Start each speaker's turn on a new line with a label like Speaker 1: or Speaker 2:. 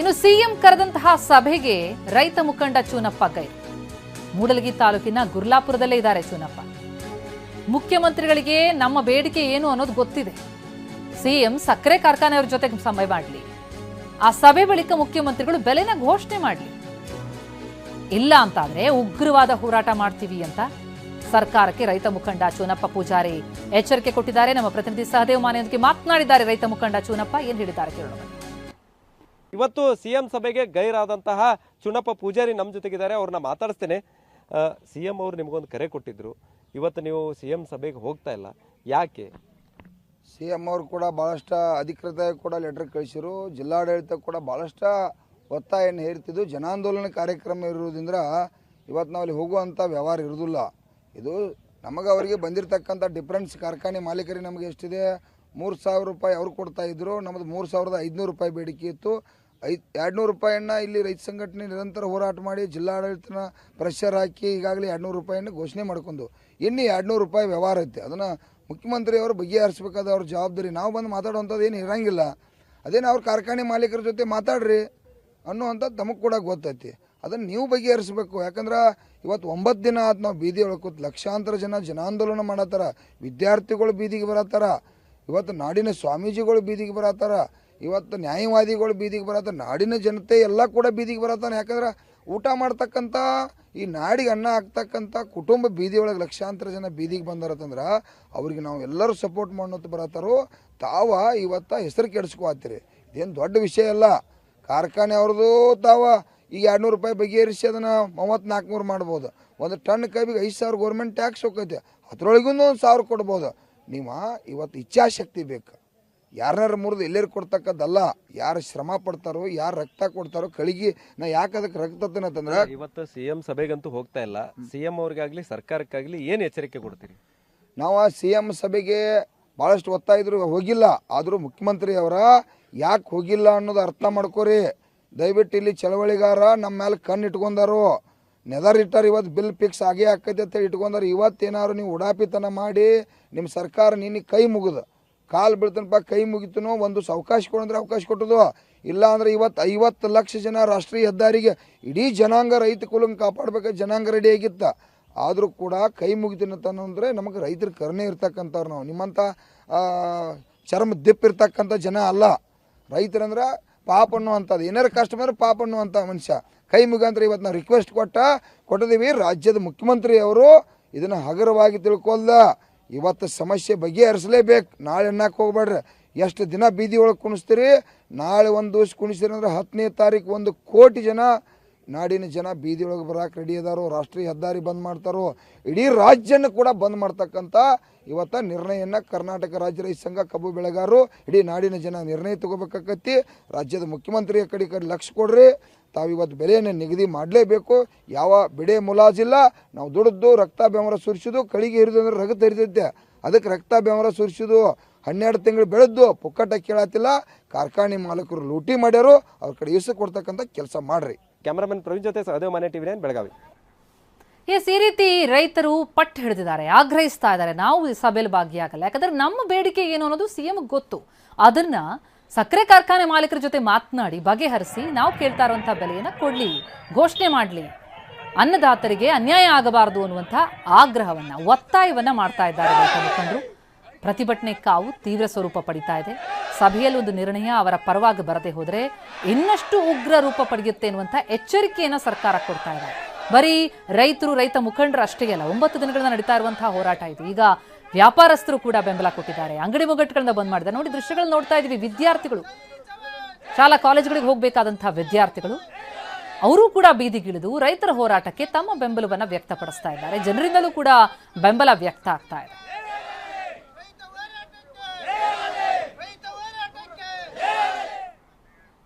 Speaker 1: ಇನ್ನು ಸಿಎಂ ಕರೆದಂತಹ ಸಭೆಗೆ ರೈತ ಮುಖಂಡ ಚೂನಪ್ಪ ಗೈರು. ಮೂಡಲಗಿ ತಾಲೂಕಿನ ಗುರ್ಲಾಪುರದಲ್ಲೇ ಇದ್ದಾರೆ ಚೂನಪ್ಪ. ಮುಖ್ಯಮಂತ್ರಿಗಳಿಗೆ ನಮ್ಮ ಬೇಡಿಕೆ ಏನು ಅನ್ನೋದು ಗೊತ್ತಿದೆ. ಸಿಎಂ ಸಕ್ಕರೆ ಕಾರ್ಖಾನೆಯವ್ರ ಜೊತೆಗೆ ಸಮಯ ಮಾಡಲಿ. ಆ ಸಭೆ ಬಳಿಕ ಮುಖ್ಯಮಂತ್ರಿಗಳು ಬೆಲೆನ ಘೋಷಣೆ ಮಾಡಲಿ. ಇಲ್ಲ ಅಂತಾದ್ರೆ ಉಗ್ರವಾದ ಹೋರಾಟ ಮಾಡ್ತೀವಿ ಅಂತ ಸರ್ಕಾರಕ್ಕೆ ರೈತ ಮುಖಂಡ ಚೂನಪ್ಪ ಪೂಜಾರಿ ಎಚ್ಚರಿಕೆ ಕೊಟ್ಟಿದ್ದಾರೆ. ನಮ್ಮ ಪ್ರತಿನಿಧಿ ಸಹದೇವ್ ಮಾನೆಯೊಂದಿಗೆ ಮಾತನಾಡಿದ್ದಾರೆ ರೈತ ಮುಖಂಡ ಚೂನಪ್ಪ. ಏನ್ ಹೇಳಿದ್ದಾರೆ ಕೇಳೋಣ.
Speaker 2: ಇವತ್ತು ಸಿಎಂ ಸಭೆಗೆ ಗೈರಾದಂತಹ ಚುನಪ್ಪ ಪೂಜಾರಿ ನಮ್ಮ ಜೊತೆಗಿದ್ದಾರೆ, ಅವ್ರನ್ನ ಮಾತಾಡಿಸ್ತೇನೆ. ಸಿಎಂ ಅವರು ನಿಮಗೊಂದು ಕರೆ ಕೊಟ್ಟಿದ್ರು. ಇವತ್ತು ನೀವು ಸಿ ಎಂ ಸಭೆಗೆ ಹೋಗ್ತಾ ಇಲ್ಲ. ಯಾಕೆ?
Speaker 3: ಸಿ ಎಂ ಅವರು ಕೂಡ ಭಾಳಷ್ಟು ಅಧಿಕೃತ ಕೂಡ ಲೆಟರ್ ಕಳಿಸಿರು. ಜಿಲ್ಲಾಡಳಿತ ಕೂಡ ಭಾಳಷ್ಟು ಒತ್ತಾಯವನ್ನು ಹೇರ್ತಿದ್ದು ಜನಾಂದೋಲನ ಕಾರ್ಯಕ್ರಮ ಇರುವುದರಿಂದ ಇವತ್ತು ನಾವು ಅಲ್ಲಿ ಹೋಗುವಂಥ ವ್ಯವಹಾರ ಇರೋದಿಲ್ಲ ಇದು ನಮಗೆ ಅವರಿಗೆ ಬಂದಿರತಕ್ಕಂಥ ಡಿಫ್ರೆನ್ಸ್ ಕಾರ್ಖಾನೆ ಮಾಲೀಕರಿಗೆ ನಮಗೆ ಎಷ್ಟಿದೆ? ಮೂರು ಸಾವಿರ ರೂಪಾಯಿ ಅವ್ರು ಕೊಡ್ತಾ ಇದ್ರು. ನಮ್ಮದು ಮೂರು ಸಾವಿರದ ಐದುನೂರು ರೂಪಾಯಿ ಬೇಡಿಕೆ ಇತ್ತು. ಐದು ಎರಡುನೂರು ರೂಪಾಯಿಯನ್ನು ಇಲ್ಲಿ ರೈತ ಸಂಘಟನೆ ನಿರಂತರ ಹೋರಾಟ ಮಾಡಿ ಜಿಲ್ಲಾಡಳಿತನ ಪ್ರೆಷರ್ ಹಾಕಿ ಈಗಾಗಲೇ ಎರಡುನೂರು ರೂಪಾಯಿಯನ್ನು ಘೋಷಣೆ ಮಾಡ್ಕೊಂಡು, ಇನ್ನು ಎರಡುನೂರು ರೂಪಾಯಿ ವ್ಯವಹಾರ ಐತೆ. ಅದನ್ನು ಮುಖ್ಯಮಂತ್ರಿಯವರು ಬಗೆಹರಿಸ್ಬೇಕಾದ ಅವ್ರ ಜವಾಬ್ದಾರಿ. ನಾವು ಬಂದು ಮಾತಾಡುವಂಥದ್ದು ಏನು ಇರಂಗಿಲ್ಲ. ಅದೇನು ಅವ್ರ ಕಾರ್ಖಾನೆ ಮಾಲೀಕರ ಜೊತೆ ಮಾತಾಡ್ರಿ ಅನ್ನುವಂಥದ್ದು ತಮಗೆ ಕೂಡ ಗೊತ್ತೈತಿ. ಅದನ್ನು ನೀವು ಬಗೆಹರಿಸ್ಬೇಕು. ಯಾಕಂದ್ರೆ ಇವತ್ತು ಒಂಬತ್ತು ದಿನ ಆದ ನಾವು ಬೀದಿ ಒಳಗೆ ಕೂತ್ ಲಕ್ಷಾಂತರ ಜನ ಜನಾಂದೋಲನ ಮಾಡತ್ತಾರ. ವಿದ್ಯಾರ್ಥಿಗಳು ಬೀದಿಗೆ ಬರತ್ತಾರ. ಇವತ್ತು ನಾಡಿನ ಸ್ವಾಮೀಜಿಗಳು ಬೀದಿಗೆ ಬರತ್ತಾರ. ಇವತ್ತು ನ್ಯಾಯವಾದಿಗಳು ಬೀದಿಗೆ ಬರತ್ತ, ನಾಡಿನ ಜನತೆ ಎಲ್ಲ ಕೂಡ ಬೀದಿಗೆ ಬರತ್ತಾನೆ. ಯಾಕಂದ್ರೆ ಊಟ ಮಾಡ್ತಕ್ಕಂಥ, ಈ ನಾಡಿಗೆ ಅನ್ನ ಹಾಕ್ತಕ್ಕಂಥ ಕುಟುಂಬ ಬೀದಿ ಒಳಗೆ ಲಕ್ಷಾಂತರ ಜನ ಬೀದಿಗೆ ಬಂದಾರತ್ತಂದ್ರೆ ಅವ್ರಿಗೆ ನಾವು ಎಲ್ಲರೂ ಸಪೋರ್ಟ್ ಮಾಡೋದು ಬರತ್ತಾರೋ, ತಾವ ಇವತ್ತು ಹೆಸರು ಕೆಡಿಸ್ಕೊತೀರಿ. ಇದೇನು ದೊಡ್ಡ ವಿಷಯ ಅಲ್ಲ. ಕಾರ್ಖಾನೆ ಅವ್ರದ್ದು ತಾವ ಈಗ ಎರಡು ನೂರು ರೂಪಾಯಿ ಬಗೆಹರಿಸಿ ಅದನ್ನು ಮೂವತ್ತು ನಾಲ್ಕುನೂರು ಮಾಡ್ಬೋದು. ಒಂದು ಟನ್ ಕೈಬಿಗೆ ಐದು ಸಾವಿರ ಗೌರ್ಮೆಂಟ್ ಟ್ಯಾಕ್ಸ್ ಹೋಗೈತೆ. ಅದರೊಳಗೂ ಒಂದು ಸಾವಿರ ಕೊಡ್ಬೋದು. ನೀವು ಇವತ್ತು ಇಚ್ಛಾಶಕ್ತಿ ಬೇಕು. ಯಾರ್ಯಾರ ಮುರಿದು ಎಲ್ಲರು ಕೊಡ್ತಕ್ಕದ್ದಲ್ಲ ಯಾರು ಶ್ರಮ ಪಡ್ತಾರೋ ಯಾರು ರಕ್ತ ಕೊಡ್ತಾರೋ ಕಳಿಗೆ ನಾ ಯಾಕೆ ಅದಕ್ಕೆ ರಕ್ತ ಅಂತಂದ್ರೆ
Speaker 2: ಇವತ್ತು ಸಿಎಂ ಸಭೆಗಂತೂ ಹೋಗ್ತಾ ಇಲ್ಲ. ಸಿ ಎಂ ಅವ್ರಿಗಾಗಲಿ ಸರ್ಕಾರಕ್ಕಾಗಲಿ ಏನು ಎಚ್ಚರಿಕೆ ಕೊಡ್ತೀರಿ?
Speaker 3: ನಾವು ಸಿ ಎಂ ಸಭೆಗೆ ಭಾಳಷ್ಟು ಒತ್ತಾಯಿದ್ರು ಹೋಗಿಲ್ಲ. ಆದರೂ ಮುಖ್ಯಮಂತ್ರಿ ಅವರ ಯಾಕೆ ಹೋಗಿಲ್ಲ ಅನ್ನೋದು ಅರ್ಥ ಮಾಡ್ಕೋರಿ. ದಯವಿಟ್ಟು ಇಲ್ಲಿ ಚಳವಳಿಗಾರ ನಮ್ಮ ಮೇಲೆ ಕಣ್ಣು ಇಟ್ಕೊಂಡಾರು. ನೆದರ್ ಇಟ್ಟಾರ ಇವತ್ತು ಬಿಲ್ ಫಿಕ್ಸ್ ಆಗೇ ಆಕೈತೆ ಅಂತ ಇಟ್ಕೊಂಡಾರ. ಇವತ್ತೇನಾದ್ರು ನೀವು ಉಡಾಪಿತನ ಮಾಡಿ ನಿಮ್ಮ ಸರ್ಕಾರ ನಿನ್ನ ಕೈ ಮುಗಿದು. ಕಾಲು ಬೀಳ್ತನಪ್ಪ, ಕೈ ಮುಗಿತನೋ, ಒಂದು ಅವಕಾಶ ಕೊಡಂದ್ರೆ ಅವಕಾಶ ಕೊಟ್ಟದು ಇಲ್ಲ ಅಂದ್ರೆ ಇವತ್ತು ಐವತ್ತು ಲಕ್ಷ ಜನ ರಾಷ್ಟ್ರೀಯ ಹೆದ್ದಾರಿಗೆ ಇಡೀ ಜನಾಂಗ ರೈತ ಕುಲಂಗೆ ಕಾಪಾಡ್ಬೇಕು ಜನಾಂಗ ರೆಡಿ ಆಗಿತ್ತ. ಆದರೂ ಕೂಡ ಕೈ ಮುಗಿತೀನಂತಂದ್ರೆ ನಮಗೆ ರೈತರ ಕರುಣೆ ಇರ್ತಕ್ಕಂಥವ್ರು ನಾವು. ನಿಮ್ಮಂಥ ಚರ್ಮ ದಿಪ್ ಇರ್ತಕ್ಕಂಥ ಜನ ಅಲ್ಲ. ರೈತರಂದ್ರೆ ಪಾಪ ಅನ್ನುವಂಥದ್ದು. ಏನಾರ ಕಷ್ಟ ಬಂದ್ರೆ ಪಾಪ ಅನ್ನುವಂಥ ಮನುಷ್ಯ. ಕೈ ಮುಗಾಂತರ ಇವತ್ತು ನಾವು ರಿಕ್ವೆಸ್ಟ್ ಕೊಟ್ಟ ಕೊಟ್ಟಿದ್ದೀವಿ ರಾಜ್ಯದ ಮುಖ್ಯಮಂತ್ರಿಯವರು ಇದನ್ನು ಹಗರವಾಗಿ ತಿಳ್ಕೊಲ್ದ ಇವತ್ತು ಸಮಸ್ಯೆ ಬಗೆಹರಿಸಲೇಬೇಕು. ನಾಳೆ ಅನ್ನಕ್ಕೆ ಹೋಗ್ಬೇಡ್ರಿ. ಎಷ್ಟು ದಿನ ಬೀದಿ ಒಳಗೆ ಕುಣಿಸ್ತೀರಿ? ನಾಳೆ ಒಂದು ದಿವಸ ಕುಣಿಸ್ತೀರಿ ಅಂದ್ರೆ ಹತ್ತನೇ ತಾರೀಕು ಒಂದು ಕೋಟಿ ಜನ ನಾಡಿನ ಜನ ಬೀದಿಯೊಳಗೆ ಬರೋಕೆ ರೆಡಿ ಅದಾರೋ, ರಾಷ್ಟ್ರೀಯ ಹೆದ್ದಾರಿ ಬಂದ್ ಮಾಡ್ತಾರೋ, ಇಡೀ ರಾಜ್ಯನ ಕೂಡ ಬಂದ್ ಮಾಡ್ತಕ್ಕಂಥ ಇವತ್ತ ನಿರ್ಣಯನ ಕರ್ನಾಟಕ ರಾಜ್ಯ ರೈತ ಸಂಘ ಕಬ್ಬು ಬೆಳೆಗಾರರು ಇಡೀ ನಾಡಿನ ಜನ ನಿರ್ಣಯ ತಗೋಬೇಕಾಕತ್ತಿ. ರಾಜ್ಯದ ಮುಖ್ಯಮಂತ್ರಿ ಕಡೆ ಕಡೆ ಲಕ್ಷ ಕೊಡ್ರಿ ತಾವು ಇವತ್ತು ಬೆಲೆಯನ್ನು ನಿಗದಿ ಮಾಡಲೇಬೇಕು. ಯಾವ ಬೆಳೆ ಮುಲಾಜಿಲ್ಲ, ನಾವು ದುಡಿದು ರಕ್ತ ಬೆಮರ ಸುರಿಸೋದು, ಕಳಿಗೆ ಹಿರಿದು ಅಂದ್ರೆ ರಗತ್ ಹಿರಿದೈತೆ ಅದಕ್ಕೆ ರಕ್ತ ಬೆಮರ ಸುರಿಸೋದು ಹನ್ನೆರಡು ತಿಂಗಳು ಬೆಳೆದು ಪುಕ್ಕಟ ಕೇಳತ್ತಿಲ್ಲ ಕಾರ್ಖಾನೆ ಮಾಲಕರು ಲೂಟಿ ಮಾಡ್ಯಾರು. ಅವ್ರ ಕಡೆ ಇಸು ಕೊಡ್ತಕ್ಕಂಥ ಕೆಲಸ ಮಾಡ್ರಿ.
Speaker 2: ಕ್ಯಾಮರಾಮನ್ ಪ್ರವೀಣ್ ಜೊತೆ ಸಹದೇವ್ ಮನೆ ಟಿವಿ ಬೆಳಗಾವಿ.
Speaker 1: ಎಸ್ ಈ ರೀತಿ ರೈತರು ಪಟ್ಟು ಹಿಡಿದಿದ್ದಾರೆ ಆಗ್ರಹಿಸ್ತಾ ಇದ್ದಾರೆ. ನಾವು ಈ ಸಭೆಯಲ್ಲಿ ಭಾಗಿಯಾಗಲ್ಲ. ಯಾಕಂದ್ರೆ ನಮ್ಮ ಬೇಡಿಕೆ ಏನು ಅನ್ನೋದು ಸಿಎಂ ಗೊತ್ತು. ಅದನ್ನ ಸಕ್ಕರೆ ಕಾರ್ಖಾನೆ ಮಾಲೀಕರ ಜೊತೆ ಮಾತನಾಡಿ ಬಗೆಹರಿಸಿ ನಾವು ಕೇಳ್ತಾ ಇರುವಂತಹ ಬೆಲೆಯನ್ನ ಕೊಡ್ಲಿ ಘೋಷಣೆ ಮಾಡಲಿ. ಅನ್ನದಾತರಿಗೆ ಅನ್ಯಾಯ ಆಗಬಾರದು ಅನ್ನುವಂಥ ಆಗ್ರಹವನ್ನ ಒತ್ತಾಯವನ್ನ ಮಾಡ್ತಾ ಇದ್ದಾರೆ ಅಂತ ಮುಖಂಡರು ಪ್ರತಿಭಟನೆ ಕಾವು ತೀವ್ರ ಸ್ವರೂಪ ಪಡಿತಾ ಇದೆ. ಸಭೆಯಲ್ಲಿ ಒಂದು ನಿರ್ಣಯ ಅವರ ಪರವಾಗಿ ಬರದೆ ಹೋದರೆ ಇನ್ನಷ್ಟು ಉಗ್ರ ರೂಪ ಪಡೆಯುತ್ತೆ ಎನ್ನುವಂಥ ಎಚ್ಚರಿಕೆಯನ್ನು ಸರ್ಕಾರ ಕೊಡ್ತಾ ಇದೆ. ಬರೀ ರೈತರು, ರೈತ ಮುಖಂಡರು ಅಷ್ಟೇ ಅಲ್ಲ, ಒಂಬತ್ತು ದಿನಗಳಿಂದ ನಡೀತಾ ಇರುವಂತಹ ಹೋರಾಟ ಇದು. ಈಗ ವ್ಯಾಪಾರಸ್ಥರು ಕೂಡ ಬೆಂಬಲ ಕೊಟ್ಟಿದ್ದಾರೆ. ಅಂಗಡಿ ಮುಗ್ಗಟ್ಟುಗಳನ್ನ ಬಂದ್ ಮಾಡಿದ್ದಾರೆ. ನೋಡಿ ದೃಶ್ಯಗಳು ನೋಡ್ತಾ ಇದೀವಿ ವಿದ್ಯಾರ್ಥಿಗಳು, ಶಾಲಾ ಕಾಲೇಜುಗಳಿಗೆ ಹೋಗಬೇಕಾದಂತಹ ವಿದ್ಯಾರ್ಥಿಗಳು, ಅವರು ಕೂಡ ಬೀದಿಗಿಳಿದು ರೈತರ ಹೋರಾಟಕ್ಕೆ ತಮ್ಮ ಬೆಂಬಲವನ್ನು ವ್ಯಕ್ತಪಡಿಸ್ತಾ ಇದ್ದಾರೆ. ಜನರಿಂದಲೂ ಕೂಡ ಬೆಂಬಲ ವ್ಯಕ್ತ ಆಗ್ತಾ ಇದೆ.